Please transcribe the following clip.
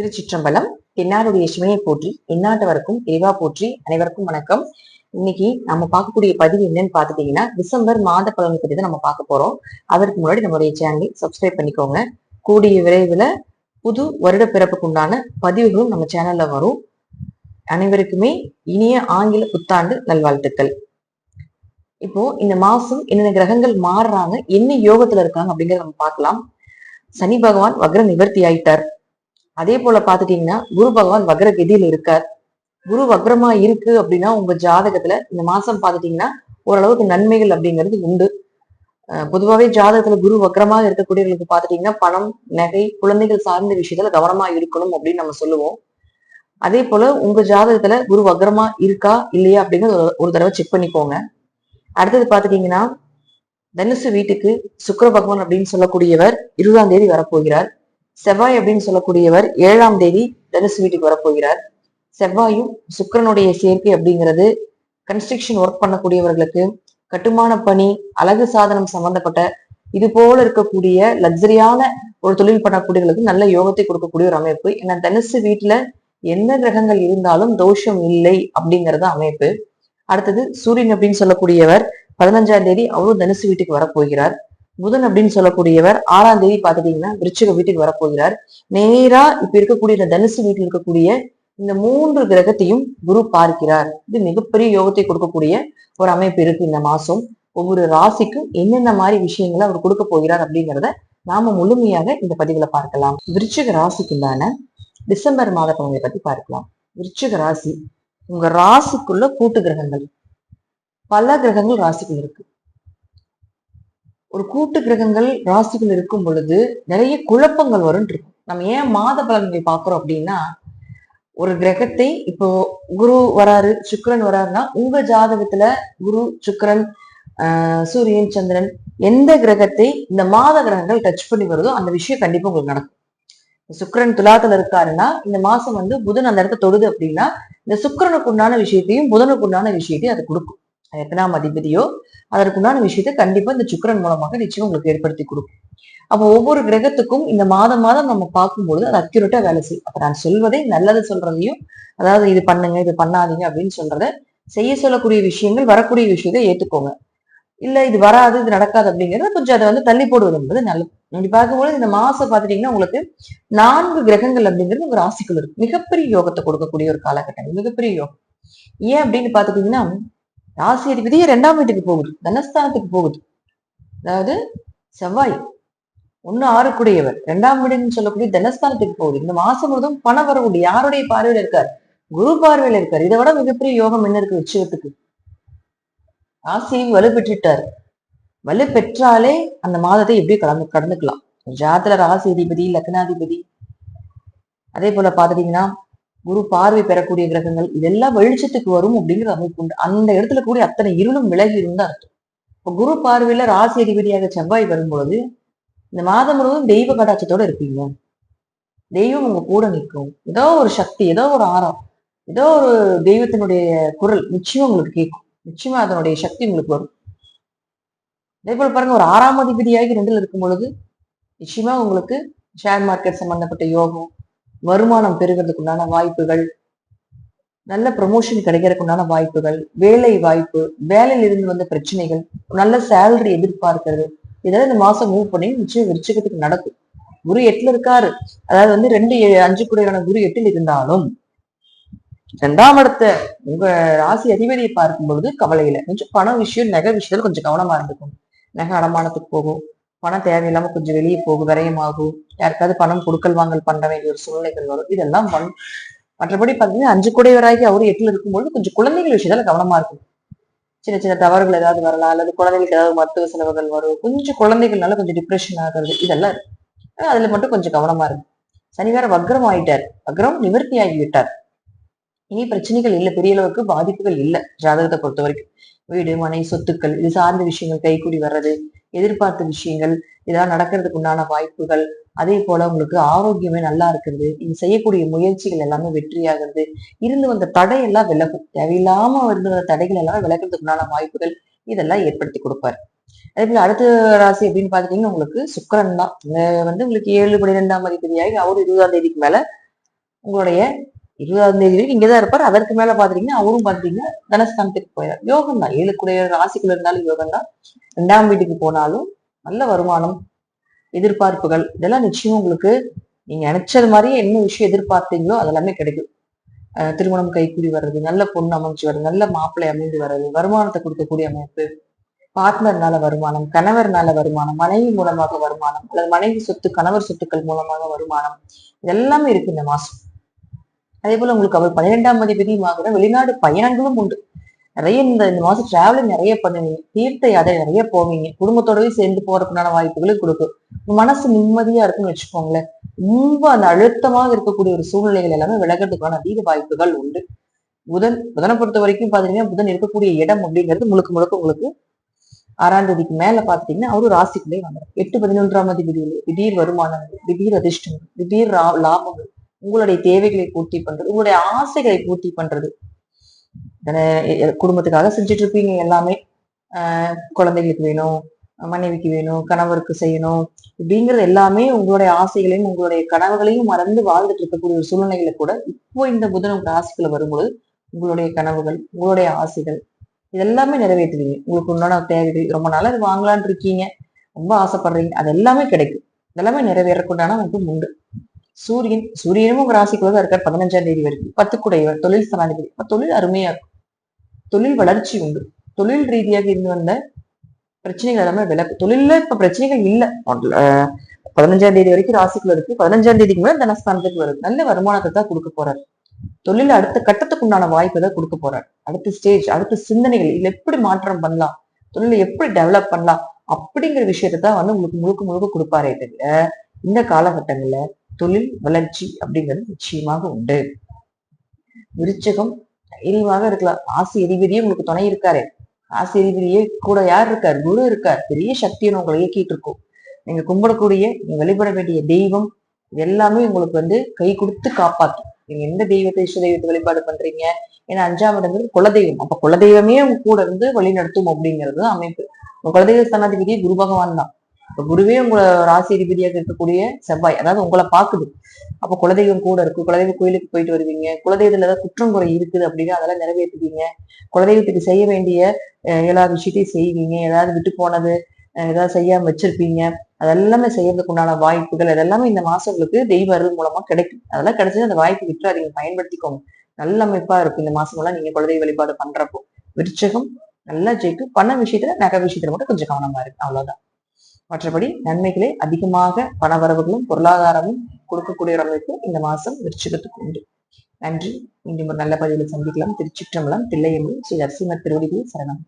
திருச்சிற்றம்பலம் தென்னாருடைய சிவனையை போற்றி எந்நாட்டவருக்கும் இறைவா போற்றி அனைவருக்கும் வணக்கம். இன்னைக்கு நம்ம பார்க்கக்கூடிய பதிவு என்னன்னு பாத்துட்டீங்கன்னா டிசம்பர் மாத பலனை பத்தி தான் நம்ம பார்க்க போறோம். அதற்கு முன்னாடி நம்மளுடைய சேனலை சப்ஸ்கிரைப் பண்ணிக்கோங்க. கூடிய விரைவில் புது வருட பிறப்புக்கு உண்டான பதிவுகளும் நம்ம சேனல்ல வரும். அனைவருக்குமே இனிய ஆங்கில புத்தாண்டு நல்வாழ்த்துக்கள். இப்போ இந்த மாசம் என்னென்ன கிரகங்கள் மாறுறாங்க என்ன யோகத்துல இருக்காங்க அப்படிங்கறத நம்ம பார்க்கலாம். சனி பகவான் வக்ர நிவர்த்தி ஆயிட்டார். அதே போல பாத்துட்டீங்கன்னா குரு பகவான் வக்ர கதியில இருக்கார். குரு வக்ரமா இருக்கு அப்படின்னா உங்க ஜாதகத்துல இந்த மாசம் பாத்துட்டீங்கன்னா ஓரளவுக்கு நன்மைகள் அப்படிங்கிறது உண்டு. பொதுவாகவே ஜாதகத்துல குரு வக்ரமாக இருக்கக்கூடியவர்களுக்கு பாத்துட்டீங்கன்னா பணம் நகை குழந்தைகள் சார்ந்த விஷயத்துல கவனமா இருக்கணும் அப்படின்னு நம்ம சொல்லுவோம். அதே போல உங்க ஜாதகத்துல குரு வக்ரமா இருக்கா இல்லையா அப்படிங்கிறது ஒரு- தடவை செக் பண்ணிக்கோங்க. அடுத்தது பாத்துட்டீங்கன்னா தனுசு வீட்டுக்கு சுக்கர பகவான் அப்படின்னு சொல்லக்கூடியவர் இருபதாம் தேதி வரப்போகிறார். செவ்வாய் அப்படின்னு சொல்லக்கூடியவர் ஏழாம் தேதி தனுசு வீட்டுக்கு வரப்போகிறார். செவ்வாயும் சுக்கிரனுடைய சேர்க்கை அப்படிங்கிறது கன்ஸ்ட்ரக்ஷன் ஒர்க் பண்ணக்கூடியவர்களுக்கு கட்டுமான பணி அழகு சாதனம் சம்பந்தப்பட்ட இது போல இருக்கக்கூடிய லக்ஸரியான ஒரு தொழில் பண்ணக்கூடியவர்களுக்கு நல்ல யோகத்தை கொடுக்கக்கூடிய ஒரு அமைப்பு. ஏன்னா தனுசு வீட்டுல எந்த கிரகங்கள் இருந்தாலும் தோஷம் இல்லை அப்படிங்கறது அமைப்பு. அடுத்தது சூரியன் அப்படின்னு சொல்லக்கூடியவர் பதினஞ்சாம் தேதி அவரும் தனுசு வீட்டுக்கு வரப்போகிறார். புதன் அப்படின்னு சொல்லக்கூடியவர் ஆறாம் தேதி பாத்துட்டீங்கன்னா விருச்சிக வீட்டுக்கு வரப்போகிறார். நேரா இப்ப இருக்கக்கூடிய இந்த தனுசு வீட்டில் இருக்கக்கூடிய இந்த மூன்று கிரகத்தையும் குரு பார்க்கிறார். இது மிகப்பெரிய யோகத்தை கொடுக்கக்கூடிய ஒரு அமைப்பு இருக்கு இந்த மாசம். ஒவ்வொரு ராசிக்கும் என்னென்ன மாதிரி விஷயங்களை அவர் கொடுக்க போகிறார் அப்படிங்கிறத நாம முழுமையாக இந்த பதிவுல பார்க்கலாம். விருச்சிக ராசிக்குள்ளான டிசம்பர் மாத பலனை பத்தி பார்க்கலாம். விருச்சிக ராசி உங்க ராசிக்குள்ள கூட்டு கிரகங்கள் பல கிரகங்கள் ராசிக்குள்ள இருக்கு. ஒரு கூட்டு கிரகங்கள் ராசிகள் இருக்கும் பொழுது நிறைய குழப்பங்கள் வரும் இருக்கும். நம்ம ஏன் மாத பலன்கள் பார்க்குறோம் அப்படின்னா ஒரு கிரகத்தை இப்போ குரு வராரு சுக்கரன் வராருன்னா உங்க ஜாதகத்துல குரு சுக்கரன் ஆஹ் சூரியன் சந்திரன் எந்த கிரகத்தை இந்த மாத கிரகங்கள் டச் பண்ணி வருதோ அந்த விஷயம் கண்டிப்பா உங்களுக்கு நடக்கும். சுக்கரன் துலாத்துல இருக்காருன்னா இந்த மாசம் வந்து புதன் அந்த இடத்த தொடுது அப்படின்னா இந்த சுக்கரனுக்கு உண்டான விஷயத்தையும் புதனுக்கு உண்டான விஷயத்தையும் அது கொடுக்கும். எத்தனாம் அதிபதியோ அதற்குண்டான விஷயத்தை கண்டிப்பா இந்த சுக்கிரன் மூலமாக நிச்சயம் உங்களுக்கு ஏற்படுத்தி கொடுக்கும். அப்போ ஒவ்வொரு கிரகத்துக்கும் இந்த மாதம் மாதம் நம்ம பார்க்கும்பொழுது அது அக்யூரேட்டா வேலை செய்யும் அப்ப நான் சொல்வதை நல்லது சொல்றதையும் அதாவது இது பண்ணுங்க இது பண்ணாதீங்க அப்படின்னு சொல்றத செய்ய சொல்லக்கூடிய விஷயங்கள் வரக்கூடிய விஷயத்தை ஏத்துக்கோங்க. இல்ல இது வராது இது நடக்காது அப்படிங்கறத கொஞ்சம் அதை வந்து தள்ளி போடுவது என்பது நல்லது. இப்படி பார்க்கும்போது இந்த மாசம் பாத்துட்டீங்கன்னா உங்களுக்கு நான்கு கிரகங்கள் அப்படிங்கிறது உங்க ராசிக்குள் இருக்கு. மிகப்பெரிய யோகத்தை கொடுக்கக்கூடிய ஒரு காலகட்டம் மிகப்பெரிய யோகம். ஏன் அப்படின்னு பாத்துட்டீங்கன்னா ராசி அதிபதியே ரெண்டாம் வீட்டுக்கு போகுது தனஸ்தானத்துக்கு போகுது. அதாவது செவ்வாய் ஒண்ணு ஆறுக்குடையவர். ரெண்டாம் வீடுன்னு சொல்லக்கூடிய தனஸ்தானத்துக்கு போகுது. இந்த மாசம் முழுதும் பணம் வரக்கூடிய யாருடைய பார்வையில இருக்கார்? குரு பார்வையில இருக்கார். இதை விட மிகப்பெரிய யோகம் என்ன இருக்கு? விஷயத்துக்கு ராசியை வலுப்பெற்றுட்டார். வலு பெற்றாலே அந்த மாதத்தை எப்படி கடந்து கடந்துக்கலாம்? ஜாதல ராசி அதிபதி லக்னாதிபதி. அதே போல பாத்துட்டீங்கன்னா குரு பார்வை பெறக்கூடிய கிரகங்கள் இதெல்லாம் வெளிச்சத்துக்கு வரும் அப்படிங்கிற அமைப்பு உண்டு. அந்த இடத்துல கூடிய அத்தனை இருளும் விலகி இருந்தா அர்த்தம். இப்போ குரு பார்வையில ராசி அதிபதியாக செவ்வாய் வரும்பொழுது இந்த மாதம் முழுவதும் தெய்வ கடாட்சத்தோட இருப்பீங்க. தெய்வம் உங்க கூட நிற்கும். ஏதோ ஒரு சக்தி ஏதோ ஒரு ஆரம் ஏதோ ஒரு தெய்வத்தினுடைய குரல் நிச்சயம் உங்களுக்கு கேட்கும். நிச்சயமா அதனுடைய சக்தி உங்களுக்கு வரும். அதே போல பாருங்க ஒரு ஆறாம் அதிபதியாகி ரெண்டுல இருக்கும் பொழுது நிச்சயமா உங்களுக்கு ஷேர் மார்க்கெட் சம்பந்தப்பட்ட யோகம் வருமானம் பெறுகிறதுக்கு உண்டான வாய்ப்புகள் நல்ல ப்ரொமோஷன் கிடைக்கிறதுக்கு உண்டான வாய்ப்புகள் வேலை வாய்ப்பு வேலையில இருந்து வந்த பிரச்சனைகள் நல்ல சேலரி எதிர்பார்க்கிறது. இதெல்லாம் இந்த மாசம் மூவ் பண்ணி நிச்சயம் விருச்சகத்துக்கு நடக்கும். குரு எட்டுல இருக்காரு. அதாவது வந்து ரெண்டு அஞ்சு குடையான குரு எட்டில் இருந்தாலும் ரெண்டாம் இடத்த உங்க ராசி அதிபதியை பார்க்கும் பொழுது கவலையில கொஞ்சம் பண விஷயம் நகை விஷயத்துல கொஞ்சம் கவனமா இருந்துக்கும் நகை அடமானத்துக்கு போகும் பணம் தேவையில்லாம கொஞ்சம் வெளியே போகும் விரயமாகும் யாருக்காவது பணம் கொடுக்கல் வாங்கல் பண்ண வேண்டிய ஒரு சூழ்நிலைகள் வரும். இதெல்லாம் பண் மற்றபடி பாத்தீங்கன்னா அஞ்சு குடையவராகி அவரு எட்டுல இருக்கும்போது கொஞ்சம் குழந்தைகள் விஷயத்துல கவனமா இருக்கும் சின்ன சின்ன தவறுகள் ஏதாவது வரலாம் அல்லது குழந்தைகளுக்கு ஏதாவது மருத்துவ செலவுகள் வரும். கொஞ்சம் குழந்தைகள்னால கொஞ்சம் டிப்ரெஷன் ஆகிறது இதெல்லாம் இருக்கு. அதுல மட்டும் கொஞ்சம் கவனமா இருக்கு. சனி வேற வக்ரம் ஆயிட்டார். வக்ரம் நிவர்த்தி ஆகிவிட்டார். இனி பிரச்சனைகள் இல்லை பெரிய அளவுக்கு பாதிப்புகள் இல்லை ஜாதகத்தை பொறுத்த வரைக்கும். வீடு மனை சொத்துக்கள் இது சார்ந்த விஷயங்கள் கைக்கூடி வர்றது எதிர்பார்த்த விஷயங்கள் இதெல்லாம் நடக்கிறதுக்கு உண்டான வாய்ப்புகள் அதே போல உங்களுக்கு ஆரோக்கியமே நல்லா இருக்கிறது நீங்க செய்யக்கூடிய முயற்சிகள் எல்லாமே வெற்றியாகிறது. இருந்து வந்த தடையெல்லாம் விலகும். தேவையில்லாம இருந்த வந்த தடைகள் எல்லாமே விலகிறதுக்கு உண்டான வாய்ப்புகள் இதெல்லாம் ஏற்படுத்தி கொடுப்பாரு. அதே போல அடுத்த ராசி அப்படின்னு பாத்துட்டீங்கன்னா உங்களுக்கு சுக்கரன் தான். வந்து உங்களுக்கு ஏழு பன்னிரெண்டாம் அதிபதியாகி அவர் இருபதாம் தேதிக்கு மேல உங்களுடைய இருபதாம் தேதி வரைக்கும் இங்கதான் இருப்பார். அதற்கு மேல பாத்தீங்கன்னா அவரும் பாத்தீங்கன்னா தனஸ்தானத்துக்கு போயிடார் யோகம் தான். ஏழுக்குடைய ராசிக்குள்ள இருந்தாலும் யோகம் தான். ரெண்டாம் வீட்டுக்கு போனாலும் நல்ல வருமானம் எதிர்பார்ப்புகள் இதெல்லாம் நிச்சயம் உங்களுக்கு நீங்க நினைச்சது மாதிரியே என்ன விஷயம் எதிர்பார்த்தீங்களோ அதெல்லாமே கிடைக்கும். திருமணம் கைக்கூடி வர்றது நல்ல பொண்ணு அமைஞ்சு வர்றது நல்ல மாப்பிள்ளை அமைந்து வர்றது வருமானத்தை கொடுக்கக்கூடிய அமைப்பு பார்ட்னர்னால வருமானம் கணவர்னால வருமானம் மனைவி மூலமாக வருமானம் அல்லது மனைவி சொத்து கணவர் சொத்துக்கள் மூலமாக வருமானம் இதெல்லாமே இருக்கு இந்த மாசம். அதே போல உங்களுக்கு அவர் பன்னிரெண்டாம் அதிபதியுமாகிற வெளிநாடு பயணங்களும் உண்டு. நிறைய இந்த இந்த மாசம் டிராவலிங் நிறைய பண்ணுவீங்க. தீர்த்த யாதை நிறைய போவீங்க. குடும்பத்தோடவே சேர்ந்து போறதுக்குண்டான வாய்ப்புகளும் கொடுக்கும் மனசு நிம்மதியா இருக்கும்னு வச்சுக்கோங்களேன். ரொம்ப அந்த அழுத்தமாக இருக்கக்கூடிய ஒரு சூழ்நிலைகள் எல்லாமே விலகிறதுக்கான அதிக வாய்ப்புகள் உண்டு. புதன் புதனை பொறுத்த வரைக்கும் பாத்தீங்கன்னா புதன் இருக்கக்கூடிய இடம் அப்படிங்கிறது முழுக்க முழுக்க உங்களுக்கு ஆறாம் தேதிக்கு மேல பாத்தீங்கன்னா அவரு ராசிக்குள்ளே வந்துடும் எட்டு பதினொன்றாம் தேதி திடீர் வருமானங்கள் திடீர் அதிர்ஷ்டங்கள் திடீர் லா- லாபங்கள். உங்களுடைய தேவைகளை பூர்த்தி பண்றது உங்களுடைய ஆசைகளை பூர்த்தி பண்றது. அஹ் குடும்பத்துக்காக செஞ்சுட்டு இருப்பீங்க எல்லாமே. ஆஹ் குழந்தைகளுக்கு வேணும் மனைவிக்கு வேணும் கணவருக்கு செய்யணும் அப்படிங்கிறது எல்லாமே உங்களுடைய ஆசைகளையும் உங்களுடைய கனவுகளையும் மறந்து வாழ்ந்துட்டு இருக்கக்கூடிய ஒரு சூழ்நிலைகளை கூட இப்போ இந்த புதன் உங்க ராசிக்குள்ள வரும்பொழுது உங்களுடைய கனவுகள் உங்களுடைய ஆசைகள் இதெல்லாமே நிறைவேற்றுவீங்க உங்களுக்கு உண்டான தேவைகள் ரொம்ப நாளா இது வாங்கலாம்னு இருக்கீங்க. ரொம்ப ஆசைப்படுறீங்க. அது எல்லாமே கிடைக்கும். இதெல்லாமே நிறைவேறக்குண்டான உங்களுக்கு உண்டு. சூரியன் சூரியனும் உங்க ராசிக்குள்ள தான் இருக்கார் பதினஞ்சாம் தேதி வரைக்கும். பத்துக்குடையவர் தொழில் சனாதிபதி. அப்ப தொழில் அருமையா இருக்கும். தொழில் வளர்ச்சி உண்டு. தொழில் ரீதியாக இருந்து வந்த பிரச்சனைகள் எல்லாமே விலக்கு. தொழில இப்ப பிரச்சனைகள் இல்லை. பதினஞ்சாம் தேதி வரைக்கும் ராசிக்குள்ள இருக்கு. பதினஞ்சாம் தேதிக்கு மேல தனஸ்தானத்துக்கு வருது நல்ல வருமானத்தை தான் கொடுக்க போறாரு. தொழில் அடுத்த கட்டத்துக்கு உண்டான வாய்ப்பை தான் கொடுக்க போறாரு. அடுத்த ஸ்டேஜ் அடுத்த சிந்தனைகள் இதுல எப்படி மாற்றம் பண்ணலாம்? தொழிலை எப்படி டெவலப் பண்ணலாம்? அப்படிங்கிற விஷயத்தை தான் வந்து உங்களுக்கு முழுக்க முழுக்க கொடுப்பாரே தவிர இந்த காலகட்டங்கள்ல தொழில் வளர்ச்சி அப்படிங்கிறது நிச்சயமாக உண்டு. விருச்சகம் தைரியமாக இருக்கலாம். ஆசி அதிபதியே உங்களுக்கு துணை இருக்காரு. ஆசி அதிபதியே கூட யார் இருக்கார்? குரு இருக்கார். பெரிய சக்தியை உங்களை இயக்கிட்டு இருக்கும். நீங்க கும்பிடக்கூடிய நீங்க வழிபட வேண்டிய தெய்வம் எல்லாமே உங்களுக்கு வந்து கை கொடுத்து காப்பாற்றும். நீங்க எந்த தெய்வத்தை இஷ்ட தெய்வத்தை வழிபாடு பண்றீங்க? ஏன்னா அஞ்சாம் இடங்கிறது குலதெய்வம். அப்ப குலதெய்வமே உங்க கூட இருந்து வழி நடத்தும் அப்படிங்கிறது அமைப்பு. உங்க குலதெய்வ ஸ்தானாதிபதியே குரு பகவான் தான். இப்போ குருவே உங்களை ராசி அதிபதியாக இருக்கக்கூடிய செவ்வாய் அதாவது உங்களை பார்க்குது. அப்ப குலதெய்வம் கூட இருக்கு. குலதெய்வ கோயிலுக்கு போயிட்டு வருவீங்க. குலதெய்வத்துல ஏதாவது குற்றம் குறை இருக்குது அப்படின்னா அதெல்லாம் நிறைவேற்றுவீங்க. குலதெய்வத்துக்கு செய்ய வேண்டிய அஹ், எல்லா விஷயத்தையும் செய்வீங்க. ஏதாவது விட்டு போனது ஏதாவது செய்யாம வச்சிருப்பீங்க. அதெல்லாமே செய்யறதுக்கு உண்டான வாய்ப்புகள் அதெல்லாமே இந்த மாசம் உங்களுக்கு தெய்வ அருள் மூலமா கிடைக்கும். அதெல்லாம் கிடைச்சது அந்த வாய்ப்பு விட்டுறாதீங்க. பயன்படுத்திக்கோங்க. நல்ல அமைப்பா இருக்கும் இந்த மாசம் எல்லாம் நீங்க குலதெய்வ வழிபாடு பண்றப்போ. விருச்சகம் நல்லா ஜெயிக்கும். பண விஷயத்துல நகை விஷயத்துல மட்டும் கொஞ்சம் கவனமா இருக்கு அவ்வளவுதான். மற்றபடி நன்மைகளே அதிகமாக பணவரவுகளும் பொருளாதாரமும் கொடுக்கக்கூடிய அளவுக்கு இந்த மாசம் விருச்சிகத்துக்கு உண்டு. நன்றி. மீண்டும் ஒரு நல்ல பதிவில் சந்திக்கலாம். திருச்சிற்றம்பலம் தில்லையம்பலம் ஸ்ரீ நரசிம்மர் திருவடிகளில் சரணம்.